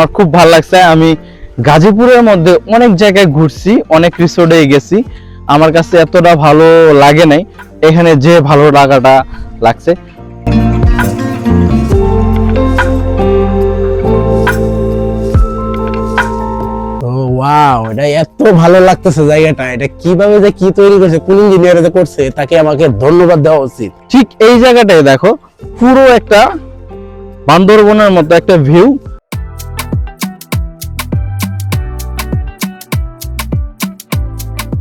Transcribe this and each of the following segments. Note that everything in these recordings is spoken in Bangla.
আমার খুব ভালো লাগছে। আমি গাজীপুরের মধ্যে অনেক জায়গায় ঘুরছি অনেক রিসোর্টে গেছি। আমার কাছে এতটা ভালো লাগে নাই। এখানে যে ভালো লাগাটা লাগছে। ওয়াও এটা এত ভালো লাগতেছে জায়গাটা। এটা কীভাবে যে কি তৈরি করছে কোন ইঞ্জিনিয়ার যে করছে তাকে আমাকে ধন্যবাদ দেওয়া উচিত। ঠিক এই জায়গাটায় দেখো পুরো একটা বান্দরবনের মতো একটা ভিউ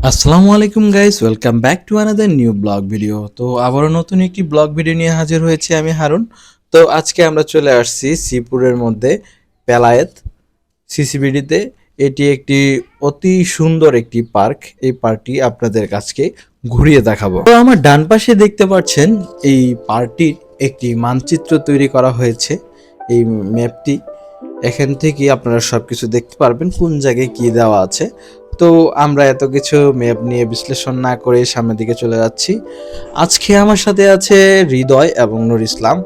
আসসালামু আলাইকুম guys welcome back to another new blog video তো আবারও নতুন একটি ব্লগ ভিডিও নিয়ে হাজির হয়েছি আমি হারুন। তো আজকে আমরা চলে আসছি শ্রীপুরের মধ্যে পেলায়েত সিসিবিডিতে। এটি একটি অতি সুন্দর একটি পার্ক, এই পার্কটি আপনাদের কাছকে ঘুরিয়ে দেখাবো। তো আমার ডান পাশে দেখতে পাচ্ছেন এই পার্কটির একটি মানচিত্র তৈরি করা হয়েছে, এই ম্যাপটি। এখান থেকে আপনারা সবকিছু দেখতে পারবেন, কোন জায়গায় কি দেওয়া আছে। তো আমরা এত কিছু ম্যাপ নিয়ে বিশ্লেষণ না করে সামনের দিকে চলে যাচ্ছি। আজকে আমার সাথে আছে হৃদয় এবং নুর ইসলাম।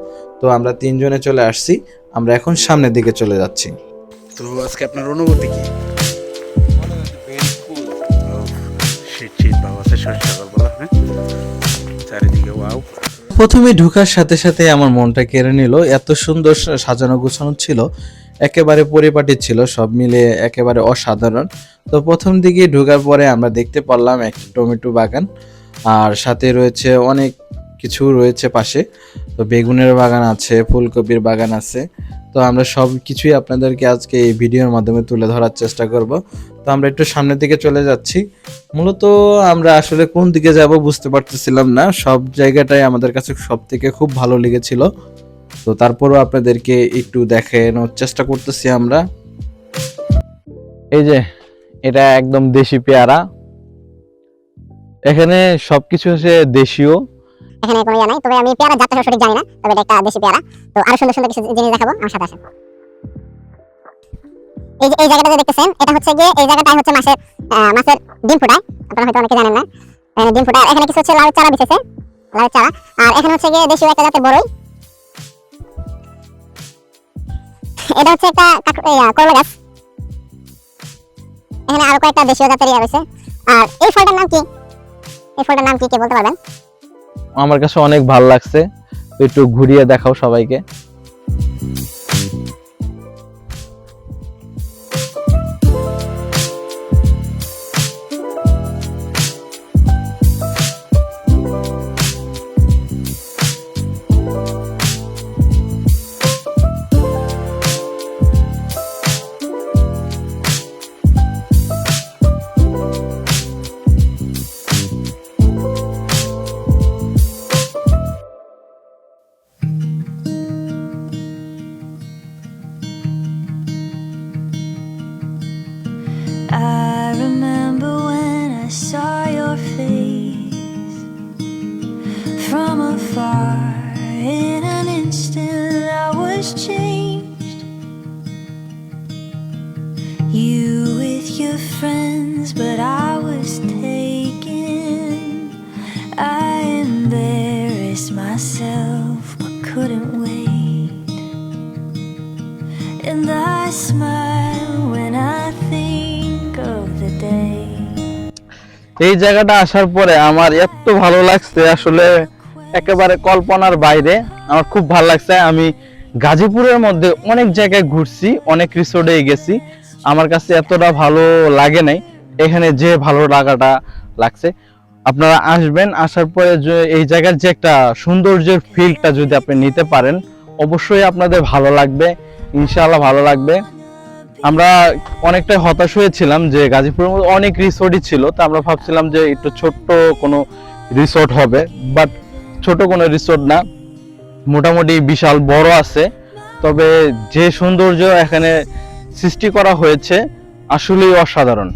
তো আমরা তিনজনে চলে আসছি। আমরা এখন সামনের দিকে চলে যাচ্ছি। তো আজকে আপনার অনুভূতি কি? শীত প্রথমে ঢুকার সাথে সাথে আমার মনটা কেড়ে নিল, এত সুন্দর সাজানো গোছানো ছিল, একেবারে পরিপাটি ছিল, সব মিলে একেবারে অসাধারণ। তো প্রথম দিকে ঢুকার পরে আমরা দেখতে পারলাম একটা টমেটো বাগান, আর সাথে রয়েছে অনেক কিছু রয়েছে পাশে। তো বেগুনের বাগান আছে, ফুলকপির বাগান আছে তো আমরা সব কিছুই আপনাদেরকে আজকে এই ভিডিওর মাধ্যমে তুলে ধরার চেষ্টা করব। তো আমরা একটু সামনের দিকে চলে যাচ্ছি। মূলত আমরা আসলে কোন দিকে যাব বুঝতে পারতেছিলাম না। সব জায়গাটাই আমাদের কাছে সব থেকে খুব ভালো লেগেছিল। তো তারপরও আপনাদেরকে একটু দেখানোর চেষ্টা করতেছি আমরা। এই যে, এটা একদম দেশি পেয়ারা। এখানে সবকিছু হচ্ছে দেশীয়। এখানে কোনো ইয়া নাই, তবে আমি পেয়ারা জাতটা সঠিক জানি না, তবে এটা একটা দেশি পেয়ারা। তো আরও সুন্দর সুন্দর কিছু জিনিস দেখাবো, আমার সাথে আসেন। এই যে, এই জায়গাটা দেখতেছেন, এটা হচ্ছে গিয়ে, এই জায়গাটাই হচ্ছে মাছের মাছের ডিম ফুটায়। আপনারা হয়তো অনেকে জানেন না ডিম ফুটায়। এখানে কিছু হচ্ছে লাউ চারা বিছেছে, লাউ চারা। আর এখানে হচ্ছে গিয়ে দেশীয় একটা জাতের বড়ই। এটা হচ্ছে একটা করলা গাছ। এখানে আরও কয়েকটা দেশীয় জাতের ইয়া রয়েছে। আর এই ফলটার নাম কি? এই ফলটার নাম কি, কে বলতে পারবেন? আমার কাছে অনেক ভালো লাগছে। একটু ঘুরিয়ে দেখাও সবাইকে। Myself, but couldn't wait. And I smile when I think of the day. এই জায়গাটা আসার পরে আমার এত ভালো লাগছে আসলে একেবারে কল্পনার বাইরে। আমার খুব ভালো লাগছে। আমি গাজীপুরের মধ্যে অনেক জায়গায় ঘুরছি অনেক রিসোর্টে গেছি। আমার কাছে এতটা ভালো লাগে নাই। এখানে যে ভালো লাগাটা লাগছে। আপনারা আসবেন, আসার পরে এই জায়গার যে একটা সৌন্দর্যের ফিলটা যদি আপনি নিতে পারেন, অবশ্যই আপনাদের ভালো লাগবে, ইনশাআল্লাহ ভালো লাগবে। আমরা অনেকটা হতাশ হয়েছিলাম যে গাজীপুরের মধ্যে অনেক রিসোর্টই ছিল, তো আমরা ভাবছিলাম যে একটু ছোট্ট কোনো রিসোর্ট হবে, বাট ছোট কোনো রিসোর্ট না। মোটামুটি বিশাল বড় আছে, তবে যে সৌন্দর্য এখানে সৃষ্টি করা হয়েছে, আসলেই অসাধারণ।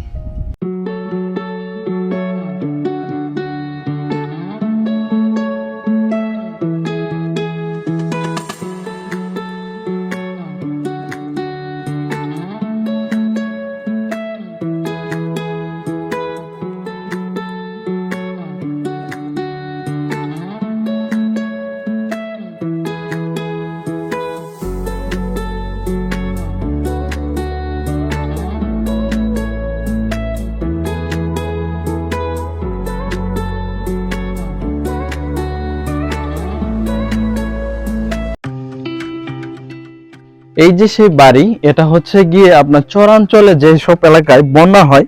এই যে সেই বাড়ি, এটা হচ্ছে গিয়ে আপনার চরাঞ্চলে যেসব এলাকায় বন্যা হয়,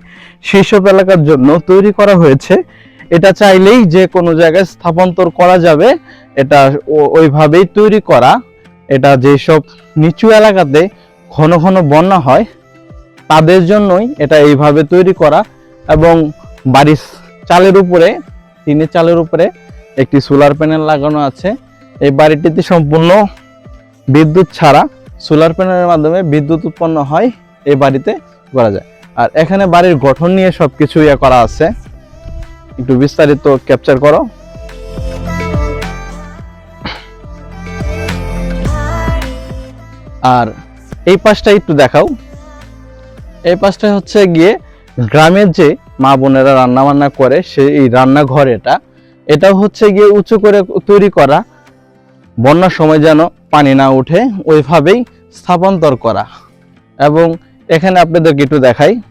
সেই সব এলাকার জন্য তৈরি করা হয়েছে। এটা চাইলেই যে কোনো জায়গায় স্থানান্তর করা যাবে, এটা ওইভাবেই তৈরি করা। এটা যেসব নিচু এলাকাতে ঘন ঘন বন্যা হয়, তাদের জন্যই এটা এইভাবে তৈরি করা এবং বাড়ির চালের উপরে, টিনের চালের উপরে একটি সোলার প্যানেল লাগানো আছে। এই বাড়িটিতে সম্পূর্ণ বিদ্যুৎ ছাড়া সোলার প্যানেলের মাধ্যমে বিদ্যুৎ উৎপন্ন হয়, এই বাড়িতে করা যায়। আর এখানে বাড়ির গঠন নিয়ে সব কিছু ইয়ে করা আছে। একটু বিস্তারিত ক্যাপচার করো। আর এই পাশটা একটু দেখাও। এই পাশটা হচ্ছে গিয়ে গ্রামের যে মা বোনেরা রান্না বান্না করে, সেই রান্নাঘর এটা। এটাও হচ্ছে গিয়ে উঁচু করে তৈরি করা। বন্যার সময় যেন পানি না উঠে ওইভাবেই স্থানান্তর করা। এবং এখানে আপনাদেরকে একটু দেখাই।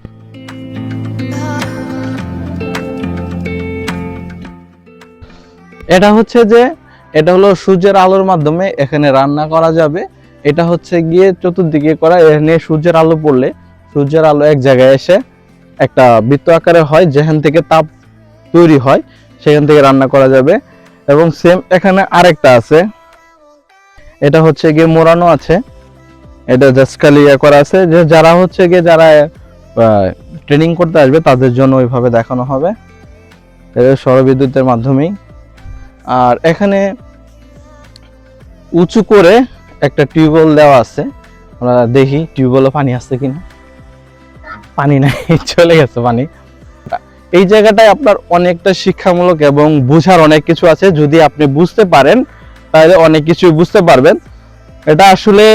এটা হচ্ছে যে, এটা হলো সূর্যের আলোর মাধ্যমে এখানে রান্না করা যাবে। এটা হচ্ছে গিয়ে চতুর্দিকে করা। এখানে সূর্যের আলো পড়লে সূর্যের আলো এক জায়গায় এসে একটা বৃত্ত আকারে হয়, যেখান থেকে তাপ তৈরি হয়, সেখান থেকে রান্না করা যাবে। এবং সেম এখানে আরেকটা আছে। এটা হচ্ছে গিয়ে মোড়ানো আছে। এটা জাস্ট খালি ইয়ে করা আছে যে যারা হচ্ছে গিয়ে যারা ট্রেনিং করতে আসবে তাদের জন্য ওইভাবে দেখানো হবে। এটা সৌরবিদ্যুতের মাধ্যমেই। আর এখানে উঁচু করে একটা টিউবওয়েল দেওয়া আছে। আমরা দেখি টিউবওয়েলে পানি আসছে কিনা। পানি নাই, চলে গেছে পানি। এই জায়গাটায় আপনার অনেকটা শিক্ষামূলক এবং বোঝার অনেক কিছু আছে। যদি আপনি বুঝতে পারেন তাহলে অনেক কিছু বুঝতে পারবেন। এটা আসলে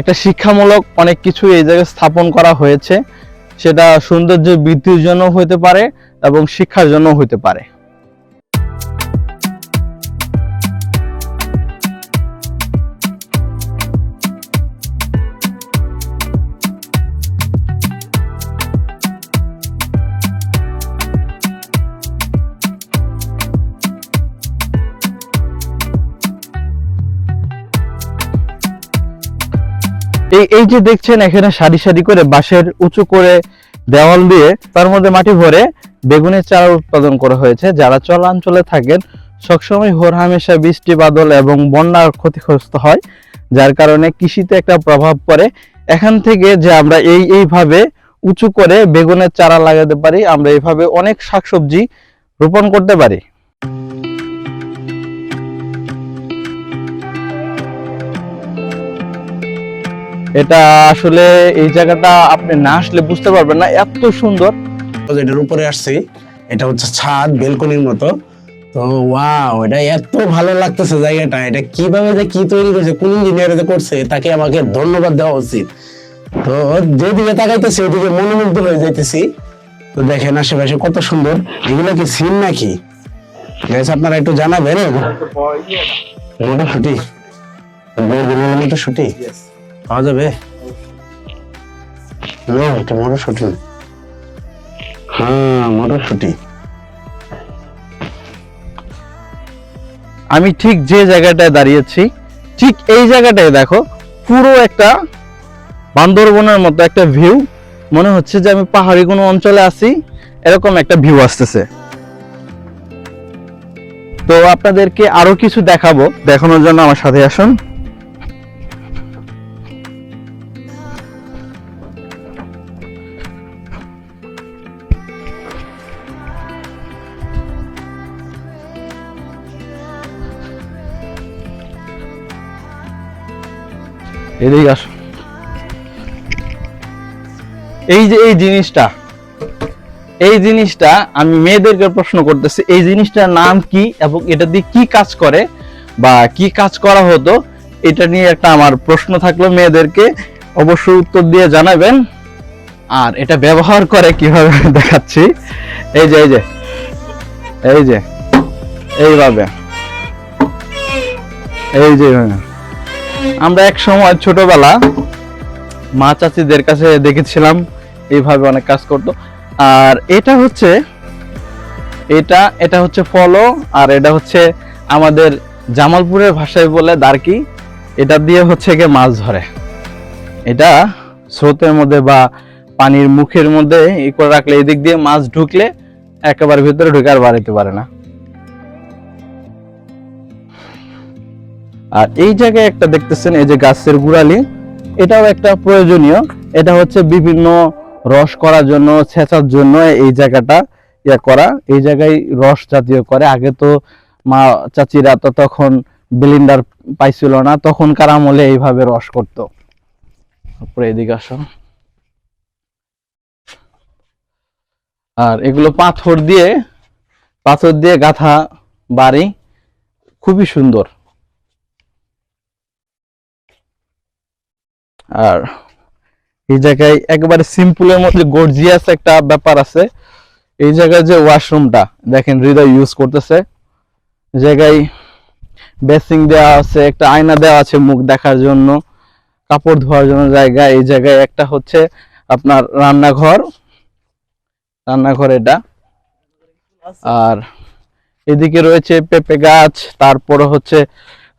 একটা শিক্ষামূলক অনেক কিছু এই জায়গায় স্থাপন করা হয়েছে। সেটা সৌন্দর্য বৃদ্ধির জন্য হতে পারে এবং শিক্ষার জন্য হতে পারে। এই এই যে দেখছেন, এখানে সারি সারি করে বাঁশের উঁচু করে দেওয়াল দিয়ে তার মধ্যে মাটি ভরে বেগুনের চারা উৎপাদন করা হয়েছে। যারা চলাঞ্চলে থাকেন, সবসময় হোর হামেশা বৃষ্টি, বাদল এবং বন্যার ক্ষতিগ্রস্ত হয়, যার কারণে কৃষিতে একটা প্রভাব পড়ে। এখান থেকে যে আমরা এই, এইভাবে উঁচু করে বেগুনের চারা লাগাতে পারি, আমরা এইভাবে অনেক শাকসবজি রোপণ করতে পারি। এটা আসলে এই জায়গাটা আপনি না আসলে বুঝতে পারবেন না এত সুন্দর। এটার উপরে আসছি এটা হচ্ছে ছাদ বেলকনির মতো। তো ওয়াও এটা এত ভালো লাগতেছে জায়গাটা এটা কীভাবে যে কি তৈরি করছে কোন ইঞ্জিনিয়ার যে করছে তাকে আমাকে ধন্যবাদ দেওয়া উচিত। তো যেদিকে তাকাইতেছি ওইদিকে মনোমুগ্ধ হয়ে যাইতেছি। তো দেখেন আশেপাশে কত সুন্দর এগুলো কি সিন নাকি? আপনারা একটু জানাবেন? মটরশুটি মটরশুটি পাওয়া যাবে? না এটা মটরশুটি। হ্যাঁ মটরশুটি। আমি ঠিক যে জায়গাটায় দাঁড়িয়েছি ঠিক এই জায়গাটায় দেখো পুরো একটা বান্দরবনের মতো একটা ভিউ মনে হচ্ছে যে আমি পাহাড়ি কোনো অঞ্চলে আছি এরকম একটা ভিউ আসতেছে। তো আপনাদেরকে আরও কিছু দেখাবো দেখানোর জন্য আমার সাথে আসুন। এদিকে আসো। এই যে এই জিনিসটা এই জিনিসটা আমি মেয়েদেরকে প্রশ্ন করতেছি, এই জিনিসটার নাম কি এবং এটা দিয়ে কি কাজ করে বা কি কাজ করা হতো, এটা নিয়ে একটা আমার প্রশ্ন থাকল মেয়েদেরকে, অবশ্যই উত্তর দিয়ে জানাবেন। আর এটা ব্যবহার করে কীভাবে দেখাচ্ছি, এই যে এই যে এই যে, এইভাবে, এই যে আমরা এক সময় ছোটবেলা মা চাচিদের কাছে দেখেছিলাম, এইভাবে অনেক কাজ করতো। আর এটা হচ্ছে, এটা এটা হচ্ছে ফলো, আর এটা হচ্ছে আমাদের জামালপুরের ভাষায় বলে দারকি। এটা দিয়ে হচ্ছে গিয়ে মাছ ধরে। এটা স্রোতের মধ্যে বা পানির মুখের মধ্যে ই করে রাখলে, এদিক দিয়ে মাছ ঢুকলে একেবারে ভিতরে ঢুকে আর বাড়িতে পারে না। আর এই জায়গায় একটা দেখতেছেন, এই যে গাছের গুড়ালি, এটাও একটা প্রয়োজনীয়। এটা হচ্ছে বিভিন্ন রস করার জন্য, ছেঁচার জন্য এই জায়গাটা ইয়া করা। এই জায়গায় রস জাতীয় করে। আগে তো মা চাচিরা তো তখন ব্লেন্ডার পাইছিল না, তখনকার আমলে এইভাবে রস করতো। তারপরে এদিকে আসো। আর এগুলো পাথর দিয়ে পাথর দিয়ে গাঁথা বাড়ি। খুবই সুন্দর। আর এই জায়গায় একেবারে সিম্পলের মধ্যে গর্জিয়াস একটা ব্যাপার আছে। এই জায়গায় যে ওয়াশরুমটা, দেখেন হৃদয় ইউজ করতেছে। জায়গায় বেসিং দেওয়া আছে, একটা আয়না দেওয়া আছে মুখ দেখার জন্য, কাপড় ধোয়ার জন্য জায়গা। এই জায়গায় একটা হচ্ছে আপনার রান্নাঘর রান্নাঘর এটা। আর এদিকে রয়েছে পেঁপে গাছ, তারপরে হচ্ছে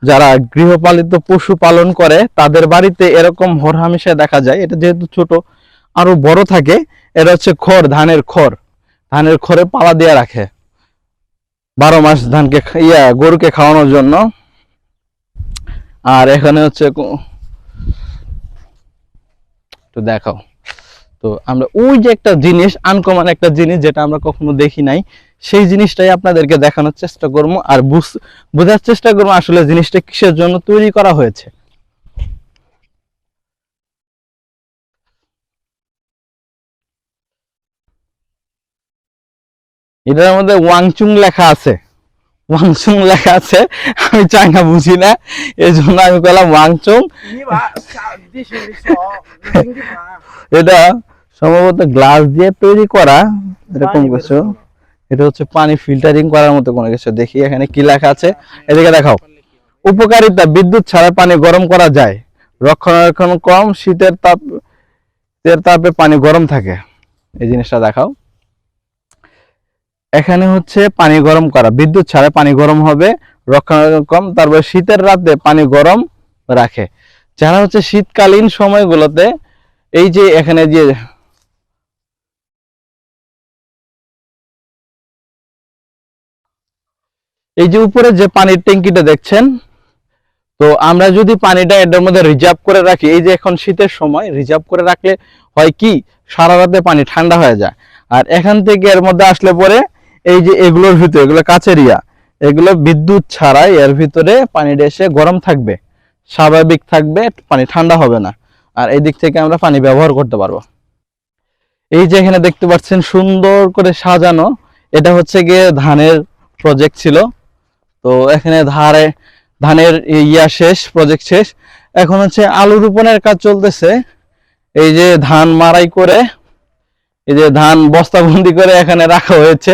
যারা গৃহপালিত পশু পালন করে, তাদের বাড়িতে এরকম হরহামেশা দেখা যায়। এটা যেহেতু ছোট, আরও বড় থাকে এটা হচ্ছে খড়, ধানের খড়। ধানের খড়ে পালা দিয়ে রাখে। বারো মাস ধানকে ইয়া, গরুকে খাওয়ানোর জন্য। আর এখানে হচ্ছে একটু দেখাও। তো আমরা ওই যে একটা জিনিস আনকমন একটা জিনিস যেটা আমরা কখনো দেখি নাই সেই জিনিসটাই আপনাদেরকে দেখানোর চেষ্টা করব আর বুঝ- বোঝার চেষ্টা করব আসলে জিনিসটা কিসের জন্য তৈরি করা হয়েছে। এটার মধ্যে ওয়াংচুং লেখা আছে। ওয়াংচুং লেখা আছে। আমি চাইনা বুঝি না। এই জন্য আমি বললাম ওয়াংচুং। এটা সম্ভবত গ্লাস দিয়ে তৈরি করা এরকম কিছু। এটা হচ্ছে পানি ফিল্টারিং করার মতো কোনো কিছু। দেখি এখানে কি লেখা আছে। এদিকে দেখাও। উপকারিতা, বিদ্যুৎ ছাড়া পানি গরম করা যায়। রক্ষণাবেক্ষণ কম, শীতের তাপ, শীতের তাপে পানি গরম থাকে। এই জিনিসটা দেখাও। এখানে হচ্ছে পানি গরম করা। বিদ্যুৎ ছাড়া পানি গরম হবে, রক্ষণাবেক্ষণ কম, তারপর শীতের রাতে পানি গরম রাখে। যারা হচ্ছে শীতকালীন সময়গুলোতে, এই যে এখানে যে এই যে উপরে যে পানির ট্যাঙ্কিটা দেখছেন, তো আমরা যদি পানিটা এটার মধ্যে রিজার্ভ করে রাখি, এই যে এখন শীতের সময় রিজার্ভ করে রাখলে হয় কি, সারা রাতে পানি ঠান্ডা হয়ে যায়। আর এখান থেকে এর মধ্যে আসলে পরে এই যে এগুলোর ভিতরে, এগুলো কাছের ইয়া, এগুলো বিদ্যুৎ ছাড়াই এর ভিতরে পানিটা এসে গরম থাকবে, স্বাভাবিক থাকবে, পানি ঠান্ডা হবে না। আর এই দিক থেকে আমরা পানি ব্যবহার করতে পারব। এই যে এখানে দেখতে পাচ্ছেন সুন্দর করে সাজানো, এটা হচ্ছে গিয়ে ধানের প্রজেক্ট ছিল। তো এখানে ধারে, ধানের ইয়া শেষ প্রজেক্ট শেষ। এখন হচ্ছে আলু রোপণের কাজ চলতেছে। এই যে ধান মারাই করে, এই যে ধান বস্তাবন্দি করে এখানে রাখা হয়েছে।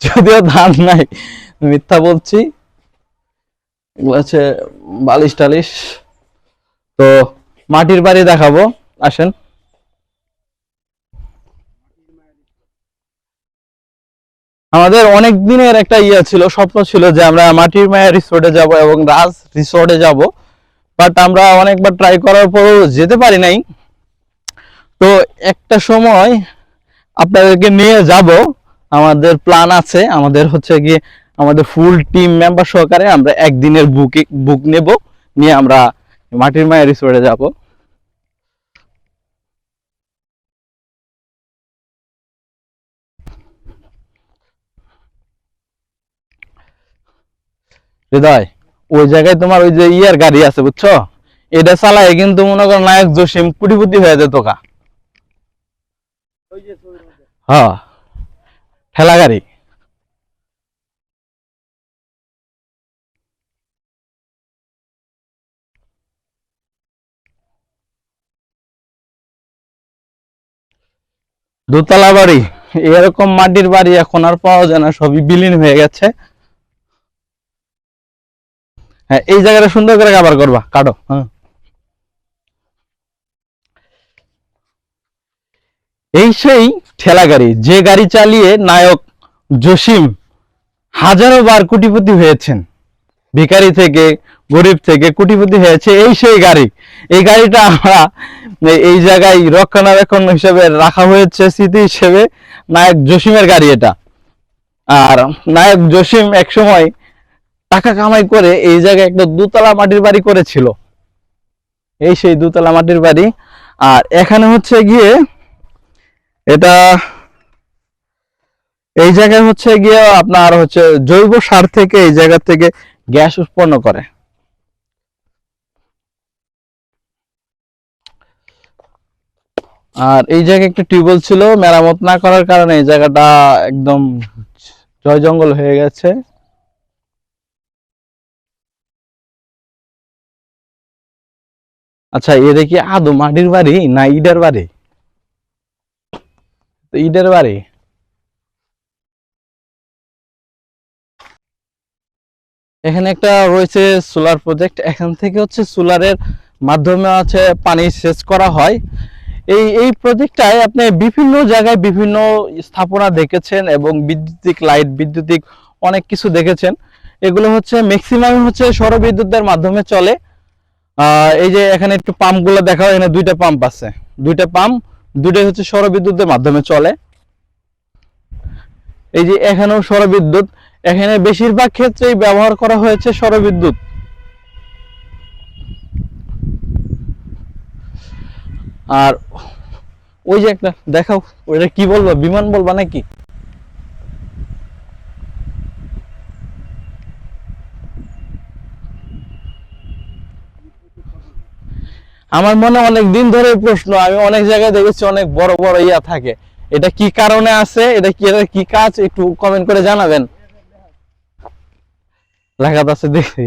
যদিও ধান নাই, মিথ্যা বলছি। এগুলো হচ্ছে বালিশ টালিশ। তো মাটির বাড়ি দেখাবো, আসেন। আমাদের অনেক দিনের একটা ইয়ে ছিল, স্বপ্ন ছিল যে আমরা মাটির মায়া রিসোর্টে যাব এবং রাজ রিসোর্টে যাব। বাট আমরা অনেকবার ট্রাই করার পরও যেতে পারি নাই। তো একটা সময় আপনাদেরকে নিয়ে যাব। আমাদের প্ল্যান আছে, আমাদের হচ্ছে গিয়ে আমাদের ফুল টিম মেম্বার সহকারে আমরা একদিনের বুকিং বুক নেব। নিয়ে আমরা মাটির মায়া রিসোর্টে যাব। হৃদয়, ওই জায়গায় তোমার ওই যে ইয়ার গাড়ি আছে, বুঝছ? এটা চালায় কিন্তু মনে করো নায়ক জসিম কুটিপুটি হয়ে যেত হ্যাঁ ঠেলা গাড়ি। দোতলা বাড়ি, এরকম মাটির বাড়ি এখন আর পাওয়া যায় না, সবই বিলীন হয়ে গেছে। হ্যাঁ এই জায়গাটা সুন্দর করে কাবার করবা, কাটো হ্যাঁ। এই সেই ঠেলা গাড়ি, যে গাড়ি চালিয়ে নায়ক জসিম হাজারো বার কোটিপতি হয়েছেন। ভিখারি থেকে, গরিব থেকে কোটিপতি হয়েছে এই সেই গাড়ি। এই গাড়িটা আমরা এই জায়গায় রক্ষণাবেক্ষণ হিসেবে রাখা হয়েছে, স্মৃতি হিসেবে। নায়ক জসিমের গাড়ি এটা। আর নায়ক জসিম একসময় টাকা কামাই করে এই জায়গায় একটা দুতলা মাটির বাড়ি করেছিল। এই সেই দুতলা মাটির বাড়ি। আর এখানে হচ্ছে গিয়ে এটা এই জায়গায় হচ্ছে গিয়ে আপনার হচ্ছে জৈব সার থেকে এই জায়গা থেকে গ্যাস উৎপন্ন করে। আর এই জায়গায় একটা টিউবওয়েল ছিল, মেরামত না করার কারণে এই জায়গাটা একদম জয় জঙ্গল হয়ে গেছে। আচ্ছা এটা কি আদৌ মাটির বাড়ি না ইটের বাড়ি? তো ইটের বাড়ি। এখানে একটা রয়েছে সোলার প্রজেক্ট এখান থেকে হচ্ছে সোলারের মাধ্যমে আছে পানি সেচ করা হয়। এই এই প্রজেক্টটায় আপনি বিভিন্ন জায়গায় বিভিন্ন স্থাপনা দেখেছেন এবং বিদ্যুতিক লাইট বিদ্যুতিক অনেক কিছু দেখেছেন। এগুলো হচ্ছে ম্যাক্সিমাম হচ্ছে সৌরবিদ্যুতের মাধ্যমে চলে। এই যে এখানে একটু পাম্প পাম্পগুলো দেখাও, এখানে দুইটা পাম্প আছে। দুইটা পাম্প, দুইটাই হচ্ছে সৌরবিদ্যুতের মাধ্যমে চলে। এই যে এখানেও সৌরবিদ্যুৎ, এখানে বেশিরভাগ ক্ষেত্রেই ব্যবহার করা হয়েছে সৌরবিদ্যুৎ। আর ওই যে একটা, দেখাও, ওইটা কি বলব, বিমান বলবা নাকি? আমার মনে অনেক দিন ধরে প্রশ্ন, আমি অনেক জায়গায় দেখেছি অনেক বড় বড় ইয়া থাকে। এটা কি কারণে আছে? এটা কি কি কাজ? একটু কমেন্ট করে জানাবেন। লাগাতে আছে দেখি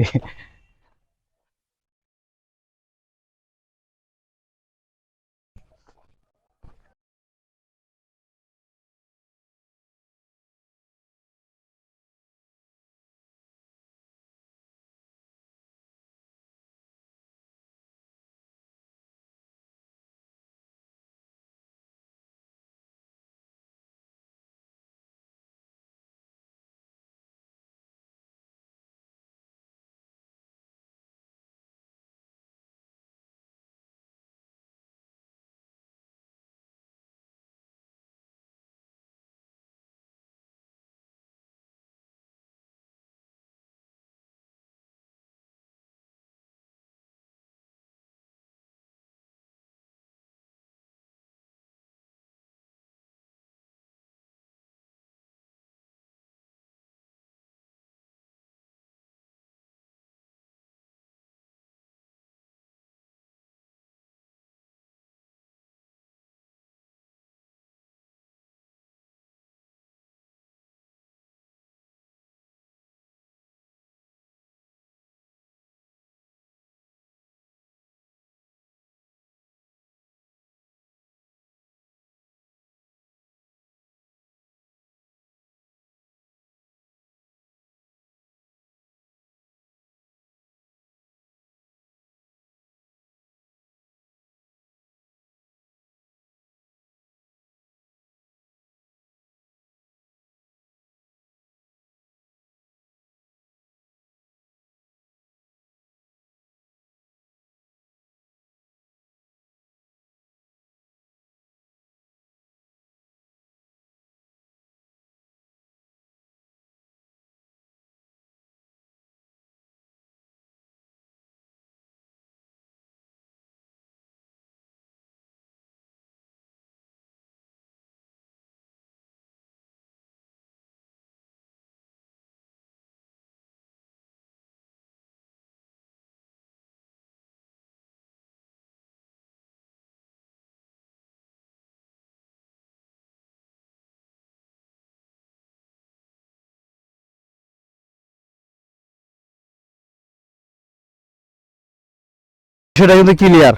সেটা কিন্তু ক্লিয়ার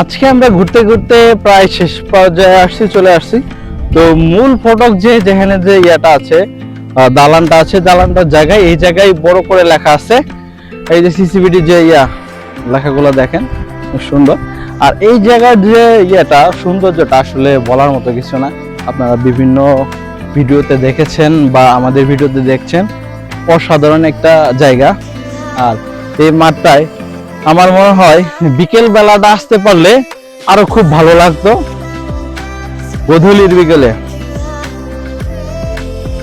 আজকে আমরা ঘুরতে ঘুরতে প্রায় শেষ পর্যায়ে আসছি চলে আসছি। তো মূল ফটক যে যেখানে যে ইয়াটা আছে দালানটা আছে, দালানটার জায়গায়, এই জায়গায় বড় করে লেখা আছে। এই যে সিসিবিটি যে ইয়া, লেখাগুলো দেখেন সুন্দর। আর এই জায়গার যে ইয়েটা, সৌন্দর্যটা আসলে বলার মতো কিছু না। আপনারা বিভিন্ন ভিডিওতে দেখেছেন বা আমাদের ভিডিওতে দেখছেন। অসাধারণ একটা জায়গা। আর এই মাঠটায় আমার মনে হয় বিকেল বেলাটা আসতে পারলে আরও খুব ভালো লাগতো। গধূলির বিকেলে